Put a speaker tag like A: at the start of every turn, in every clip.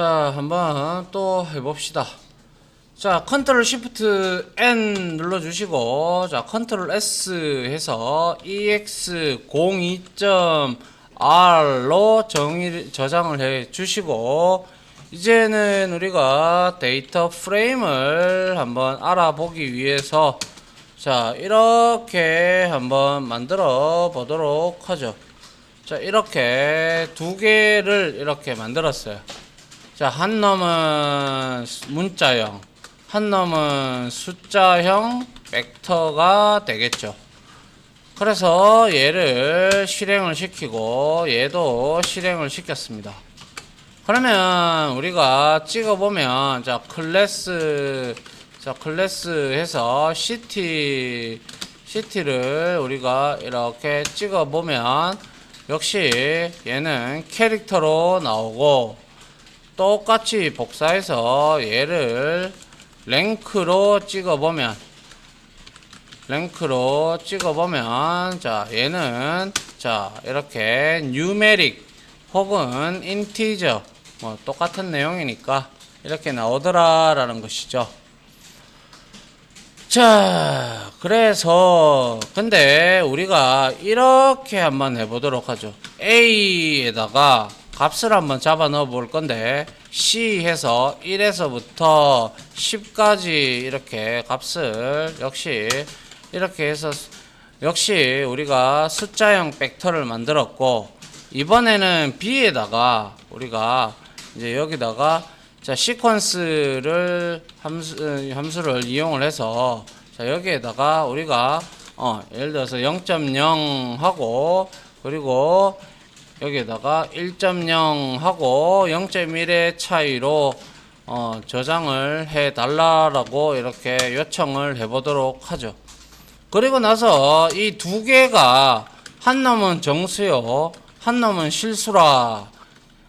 A: 자, 한번 또 해봅시다. 자, 컨트롤 시프트 N 눌러주시고, 자, 컨트롤 S 해서 ex02.r로 정의, 저장을 해 주시고, 이제는 우리가 데이터 프레임을 한번 알아보기 위해서, 자, 이렇게 한번 만들어 보도록 하죠. 자, 이렇게 두 개를 이렇게 만들었어요. 자, 한 놈은 문자형, 한 놈은 숫자형 벡터가 되겠죠. 그래서 얘를 실행을 시키고 얘도 실행을 시켰습니다. 그러면 우리가 찍어보면 자 클래스 자 클래스 해서 시티 시티를 우리가 이렇게 찍어보면 역시 얘는 캐릭터로 나오고 똑같이 복사해서 얘를 랭크로 찍어보면 랭크로 찍어보면 자 얘는 자 이렇게 뉴메릭 혹은 인티저 뭐 똑같은 내용이니까 이렇게 나오더라 라는 것이죠. 자 그래서 근데 우리가 이렇게 한번 해보도록 하죠. A에다가 값을 한번 잡아 넣어 볼 건데 C 해서 1에서부터 10까지 이렇게 값을 역시 이렇게 해서 역시 우리가 숫자형 벡터를 만들었고 이번에는 B에다가 우리가 이제 여기다가 자 시퀀스를 함수, 함수를 이용을 해서 자 여기에다가 우리가 어 예를 들어서 0.0 하고 그리고 여기에다가 1.0 하고 0.1의 차이로 어, 저장을 해 달라라고 이렇게 요청을 해 보도록 하죠. 그리고 나서 이 두 개가 한 놈은 정수요, 한 놈은 실수라.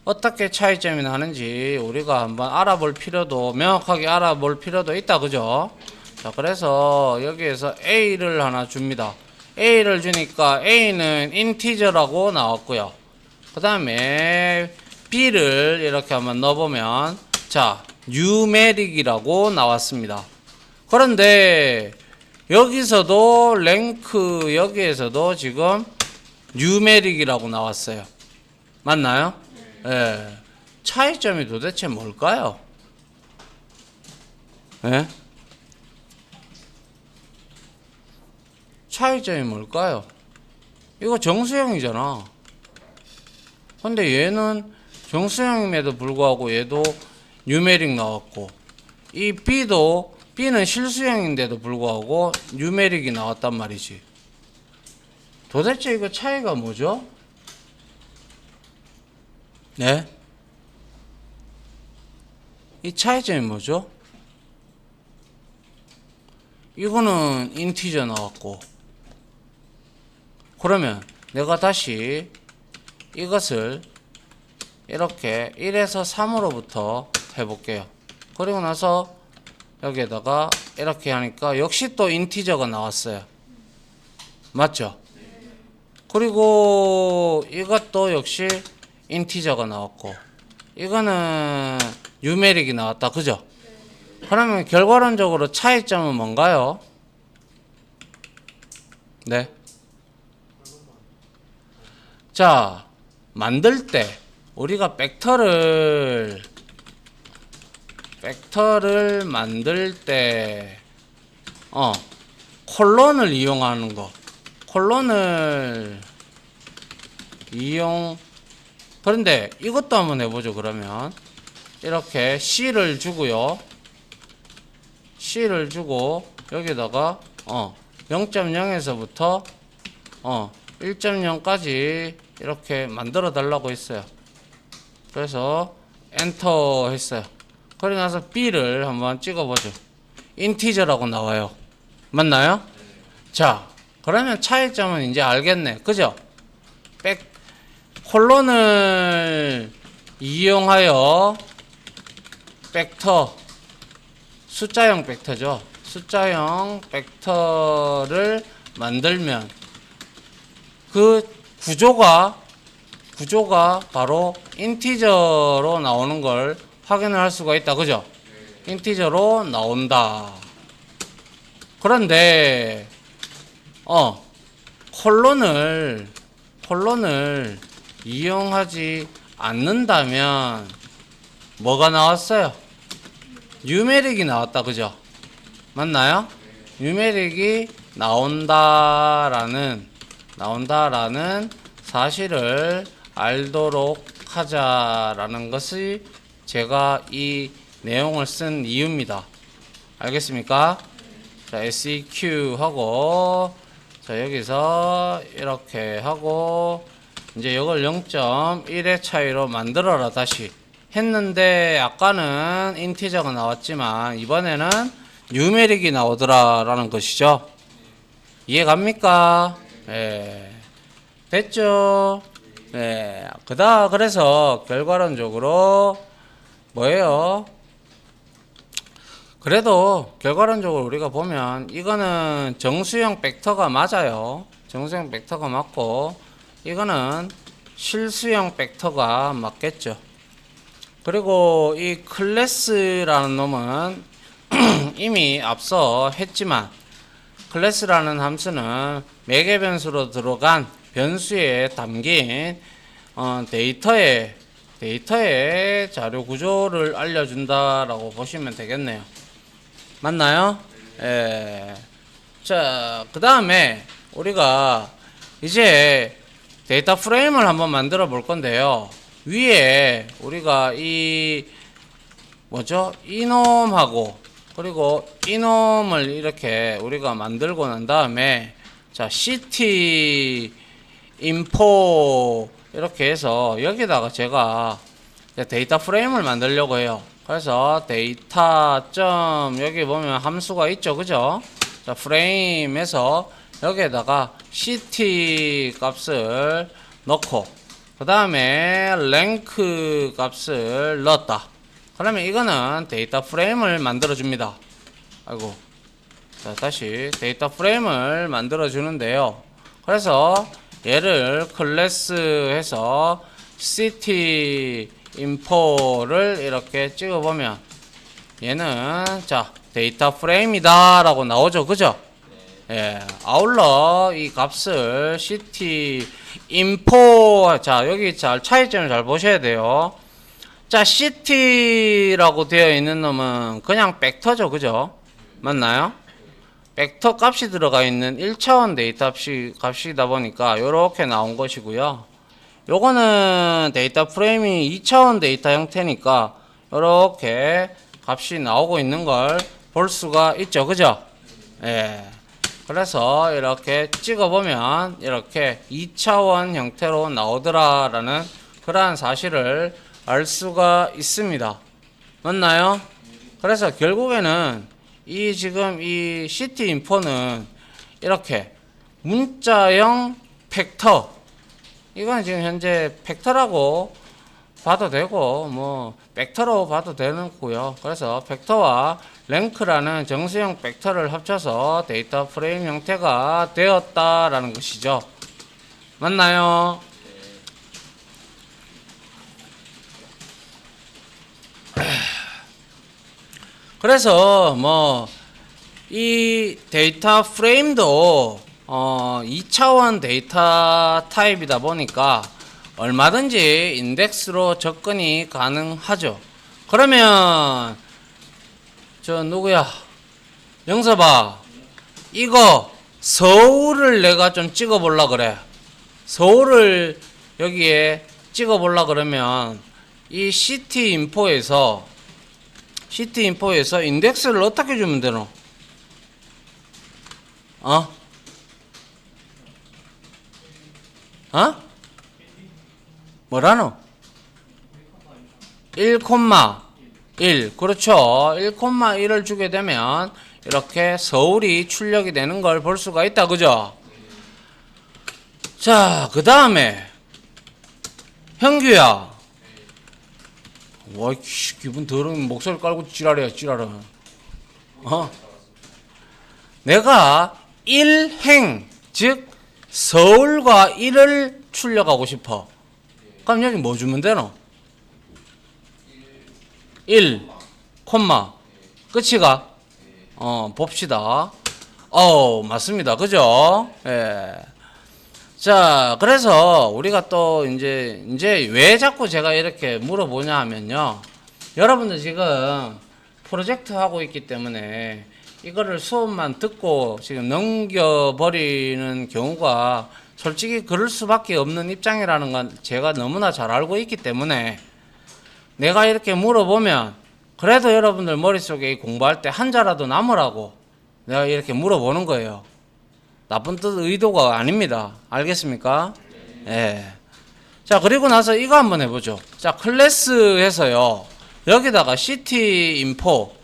A: 어떻게 차이점이 나는지 우리가 한번 알아볼 필요도 명확하게 알아볼 필요도 있다 그죠? 자 그래서 여기에서 A를 하나 줍니다. A를 주니까 A는 인티저라고 나왔고요. 그 다음에 B를 이렇게 한번 넣어보면 자 뉴메릭이라고 나왔습니다. 그런데 여기서도 랭크 여기에서도 지금 뉴메릭이라고 나왔어요. 맞나요? 예. 차이점이 도대체 뭘까요? 예? 차이점이 뭘까요? 이거 정수형이잖아. 근데 얘는 정수형임에도 불구하고 얘도 뉴메릭 나왔고 이 B도 B는 실수형인데도 불구하고 뉴메릭이 나왔단 말이지. 도대체 이거 차이가 뭐죠? 네? 이 차이점이 뭐죠? 이거는 인티저 나왔고 그러면 내가 다시 이것을 이렇게 1에서 3으로부터 해볼게요. 그리고 나서 여기에다가 이렇게 하니까 역시 또 인티저가 나왔어요. 맞죠? 그리고 이것도 역시 인티저가 나왔고 이거는 뉴메릭이 나왔다. 그죠? 그러면 결과론적으로 차이점은 뭔가요? 네. 자, 만들 때 우리가 벡터를 벡터를 만들 때 어, 콜론을 이용하는 거. 콜론을 이용 그런데 이것도 한번 해보죠 그러면 이렇게 C를 주고요 C를 주고 여기다가 어 0.0에서부터 어 1.0까지 이렇게 만들어 달라고 했어요 그래서 엔터 했어요 그리고 나서 B를 한번 찍어보죠 인티저라고 나와요 맞나요? 자 그러면 차이점은 이제 알겠네 그죠? 백 콜론을 이용하여 벡터 숫자형 벡터죠. 숫자형 벡터를 만들면 그 구조가 구조가 바로 인티저로 나오는 걸 확인을 할 수가 있다. 그죠? 인티저로 나온다. 그런데 어 콜론을 콜론을 이용하지 않는다면 뭐가 나왔어요? 뉴메릭이 나왔다. 그죠? 맞나요? 뉴메릭이 나온다라는 나온다라는 사실을 알도록 하자라는 것이 제가 이 내용을 쓴 이유입니다. 알겠습니까? 자, SEQ 하고 자, 여기서 이렇게 하고 이제 이걸 0.1의 차이로 만들어라 다시 했는데 아까는 인티저가 나왔지만 이번에는 뉴메릭이 나오더라라는 것이죠. 이해 갑니까? 예. 됐죠? 예. 그다 그래서 결과론적으로 뭐예요? 그래도 결과론적으로 우리가 보면 이거는 정수형 벡터가 맞아요. 정수형 벡터가 맞고 이거는 실수형 벡터가 맞겠죠. 그리고 이 클래스라는 놈은 이미 앞서 했지만 클래스라는 함수는 매개 변수로 들어간 변수에 담긴 어, 데이터의 데이터의 자료 구조를 알려준다라고 보시면 되겠네요. 맞나요? 예. 자, 그 다음에 우리가 이제 데이터 프레임을 한번 만들어 볼 건데요. 위에 우리가 이 뭐죠? 이놈하고 그리고 이놈을 이렇게 우리가 만들고 난 다음에 자, city info 이렇게 해서 여기다가 제가 데이터 프레임을 만들려고 해요. 그래서 데이터 점 여기 보면 함수가 있죠. 그죠? 자, 프레임에서 여기에다가 city 값을 넣고 그 다음에 랭크 값을 넣었다. 그러면 이거는 데이터 프레임을 만들어 줍니다. 아이고. 자, 다시 데이터 프레임을 만들어 주는데요. 그래서 얘를 클래스해서 city info를 이렇게 찍어 보면 얘는 자, 데이터 프레임이다 라고 나오죠. 그죠? 예, 아울러 이 값을 city info 자, 여기 잘 차이점을 잘 보셔야 돼요. 자, city라고 되어 있는 놈은 그냥 벡터죠. 그죠? 맞나요? 벡터 값이 들어가 있는 1차원 데이터 값이, 값이다 보니까 이렇게 나온 것이고요. 요거는 데이터 프레임이 2차원 데이터 형태니까 이렇게 값이 나오고 있는 걸 볼 수가 있죠. 그죠? 예. 그래서 이렇게 찍어보면 이렇게 2차원 형태로 나오더라라는 그러한 사실을 알 수가 있습니다. 맞나요? 그래서 결국에는 이 지금 이 시티 인포는 이렇게 문자형 팩터 이건 지금 현재 팩터라고 봐도 되고 뭐 벡터로 봐도 되는 고요. 그래서 벡터와 랭크라는 정수형 벡터를 합쳐서 데이터 프레임 형태가 되었다라는 것이죠. 맞나요? 그래서 뭐 이 데이터 프레임도 어 2차원 데이터 타입이다 보니까 얼마든지 인덱스로 접근이 가능하죠. 그러면 저 누구야? 영서봐. 이거 서울을 내가 좀 찍어 볼라 그래. 서울을 여기에 찍어 볼라 그러면 이 시티 인포에서 시티 인포에서 인덱스를 어떻게 주면 되노? 어? 어? 뭐라노? 1,1 그렇죠 1,1을 주게 되면 이렇게 서울이 출력이 되는 걸 볼 수가 있다 그죠 자 그 다음에 형규야 와 씨, 기분 더러운 목소리 깔고 지랄이야 지랄은 어 내가 1행 즉 서울과 1을 출력하고 싶어 그럼 여기 뭐 주면 되노? 1, 콤마. 끝이가? 어, 봅시다. 어, 맞습니다. 그죠? 예. 자, 그래서 우리가 또 이제, 이제 왜 자꾸 제가 이렇게 물어보냐 하면요. 여러분들 지금 프로젝트 하고 있기 때문에 이거를 수업만 듣고 지금 넘겨버리는 경우가 솔직히 그럴 수밖에 없는 입장이라는 건 제가 너무나 잘 알고 있기 때문에 내가 이렇게 물어보면 그래도 여러분들 머릿속에 이 공부할 때 한자라도 남으라고 내가 이렇게 물어보는 거예요. 나쁜 뜻 의도가 아닙니다. 알겠습니까? 예. 자, 그리고 나서 이거 한번 해보죠. 자, 클래스에서요. 여기다가 CT 인포,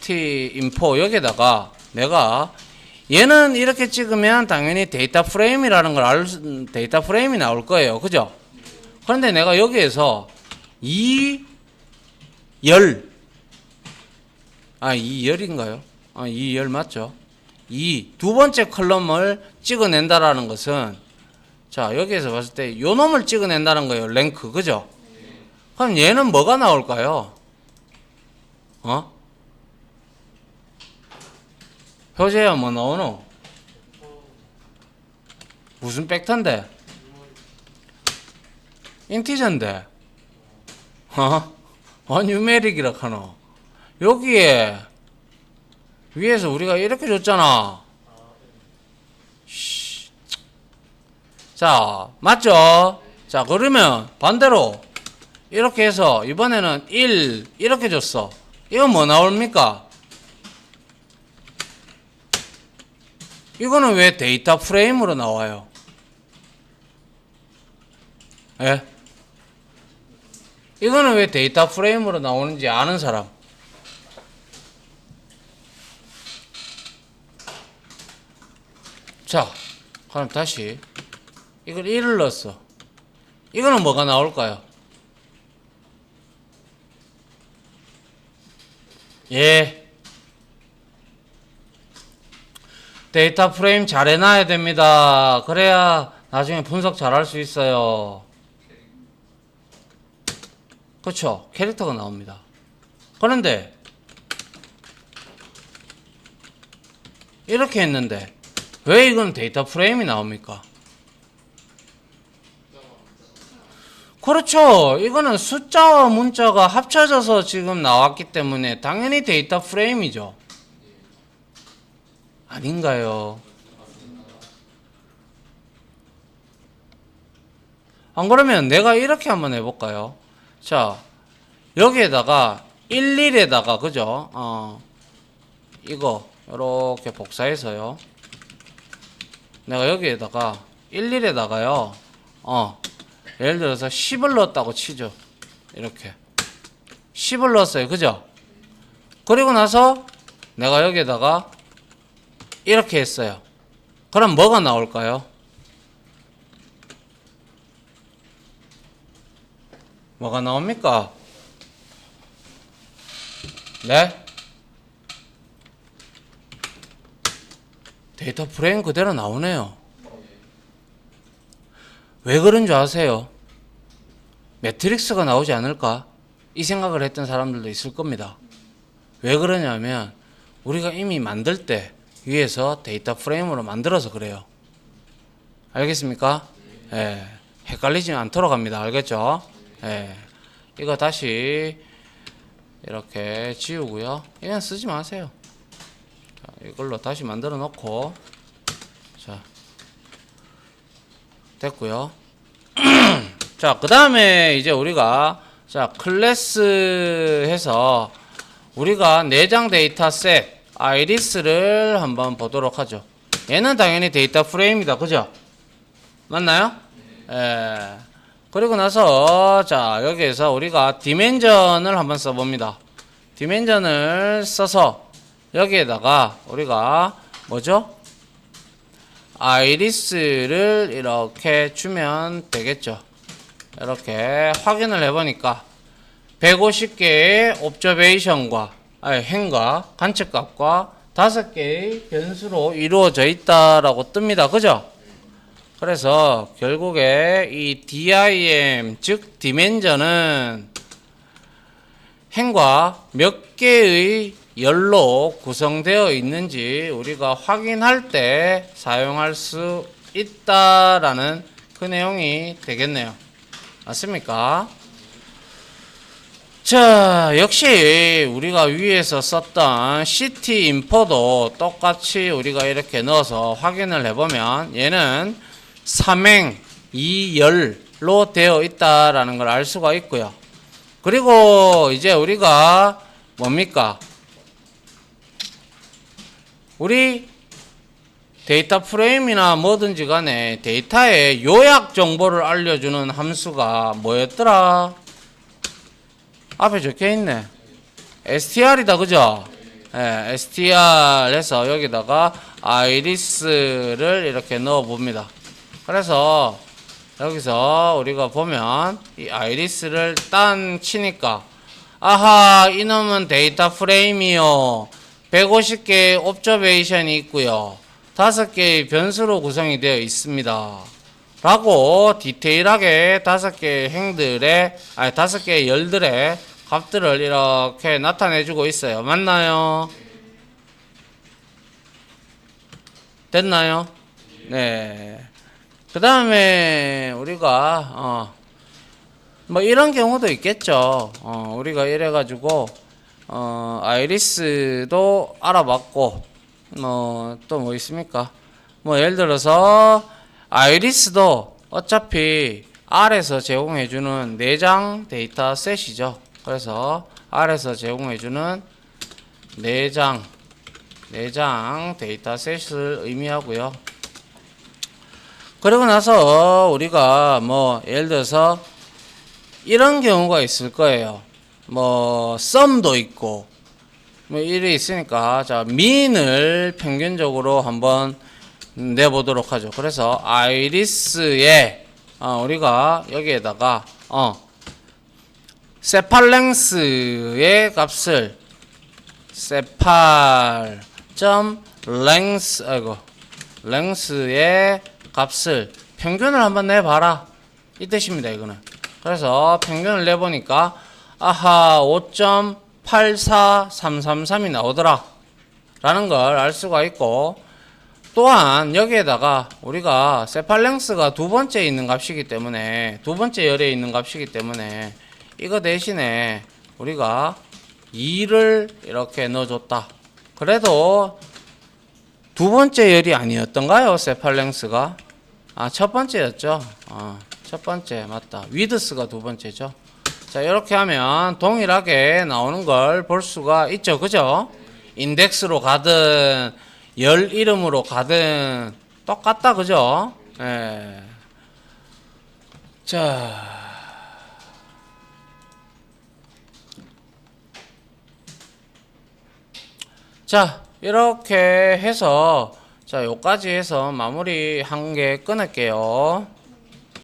A: T 인포 여기다가 내가 얘는 이렇게 찍으면 당연히 데이터 프레임이라는 걸 알, 수- 데이터 프레임이 나올 거예요. 그죠? 그런데 내가 여기에서 이 열, 아, 이 열인가요? 아, 이 열 맞죠? 이 두 번째 컬럼을 찍어낸다라는 것은 자, 여기에서 봤을 때 요 놈을 찍어낸다는 거예요. 랭크. 그죠? 그럼 얘는 뭐가 나올까요? 어? 효재야 뭐 나오노? 무슨 벡터인데? 인티저인데? 어? 어 뉴메릭이라 카노 여기에 위에서 우리가 이렇게 줬잖아 씨. 자 맞죠? 자 그러면 반대로 이렇게 해서 이번에는 1 이렇게 줬어 이건 뭐 나옵니까? 이거는 왜 데이터 프레임으로 나와요? 예? 이거는 왜 데이터 프레임으로 나오는지 아는 사람? 자, 그럼 다시 이걸 1을 넣었어. 이거는 뭐가 나올까요? 예. 데이터 프레임 잘 해놔야 됩니다. 그래야 나중에 분석 잘 할 수 있어요. 그렇죠. 캐릭터가 나옵니다. 그런데 이렇게 했는데 왜 이건 데이터 프레임이 나옵니까? 그렇죠. 이거는 숫자와 문자가 합쳐져서 지금 나왔기 때문에 당연히 데이터 프레임이죠. 아닌가요? 안 그러면 내가 이렇게 한번 해볼까요? 자, 여기에다가 11에다가 그죠? 어, 이거 이렇게 복사해서요. 내가 여기에다가 11에다가요. 어, 예를 들어서 10을 넣었다고 치죠. 이렇게 10을 넣었어요. 그죠? 그리고 나서 내가 여기에다가 이렇게 했어요. 그럼 뭐가 나올까요? 뭐가 나옵니까? 네? 데이터 프레임 그대로 나오네요. 왜 그런 줄 아세요? 매트릭스가 나오지 않을까? 이 생각을 했던 사람들도 있을 겁니다. 왜 그러냐면 우리가 이미 만들 때 위에서 데이터 프레임으로 만들어서 그래요. 알겠습니까? 예. 헷갈리지 않도록 합니다. 알겠죠? 예. 이거 다시 이렇게 지우고요. 이건 쓰지 마세요. 자, 이걸로 다시 만들어 놓고 자 됐고요. 자, 그 다음에 이제 우리가 자 클래스 해서 우리가 내장 데이터 셋 아이리스를 한번 보도록 하죠. 얘는 당연히 데이터 프레임이다, 그죠? 맞나요? 예. 그리고 나서 자 여기에서 우리가 디멘전을 한번 써봅니다. 디멘전을 써서 여기에다가 우리가 뭐죠? 아이리스를 이렇게 주면 되겠죠. 이렇게 확인을 해보니까 150개의 옵저베이션과 아니, 행과 관측값과 5개의 변수로 이루어져 있다라고 뜹니다. 그죠? 그래서 결국에 이 DIM 즉 디멘전은 행과 몇 개의 열로 구성되어 있는지 우리가 확인할 때 사용할 수 있다라는 그 내용이 되겠네요. 맞습니까? 자, 역시 우리가 위에서 썼던 CT 인포도 똑같이 우리가 이렇게 넣어서 확인을 해보면 얘는 삼행 2열로 되어 있다라는 걸 알 수가 있고요. 그리고 이제 우리가 뭡니까? 우리 데이터 프레임이나 뭐든지 간에 데이터의 요약 정보를 알려주는 함수가 뭐였더라? 앞에 적혀 있네. str이다, 그죠? 예, str 해서 여기다가 아이리스를 이렇게 넣어 봅니다. 그래서 여기서 우리가 보면 이 아이리스를 딴 치니까 아하 이놈은 데이터 프레임이요 150개의 옵저베이션이 있고요 다섯 개의 변수로 구성이 되어 있습니다 라고 디테일하게 다섯 개의 행들의 아니 다섯 개의 열들의 값들을 이렇게 나타내 주고 있어요 맞나요? 됐나요? 네. 그 다음에 우리가 어, 뭐 이런 경우도 있겠죠. 어, 우리가 이래가지고 어, 아이리스도 알아봤고 뭐또뭐 있습니까? 뭐 예를 들어서 아이리스도 어차피 R에서 제공해주는 내장 데이터 셋이죠. 그래서 R에서 제공해주는 내장 내장 데이터 셋을 의미하고요. 그러고 나서 우리가 뭐 예를 들어서 이런 경우가 있을 거예요. 뭐 썸도 있고 뭐 일이 있으니까 자 민을 평균적으로 한번 내보도록 하죠. 그래서 아이리스에 어, 우리가 여기에다가 어 세팔랭스의 값을 세팔 점 랭스 아이고 랭스의 값을 평균을 한번 내봐라 이 뜻입니다 이거는 그래서 평균을 내보니까 아하 5.84333이 나오더라 라는 걸 알 수가 있고 또한 여기에다가 우리가 세팔랭스가 두 번째 있는 값이기 때문에 두 번째 열에 있는 값이기 때문에 이거 대신에 우리가 2를 이렇게 넣어줬다 그래도 두 번째 열이 아니었던가요? 세팔랭스가 아 첫 번째였죠. 아, 첫 번째 맞다. 위드스가 두 번째죠. 자 이렇게 하면 동일하게 나오는 걸 볼 수가 있죠, 그죠? 인덱스로 가든 열 이름으로 가든 똑같다, 그죠? 예. 자. 자, 이렇게 해서 자, 요까지 해서 마무리 한 개 끊을게요.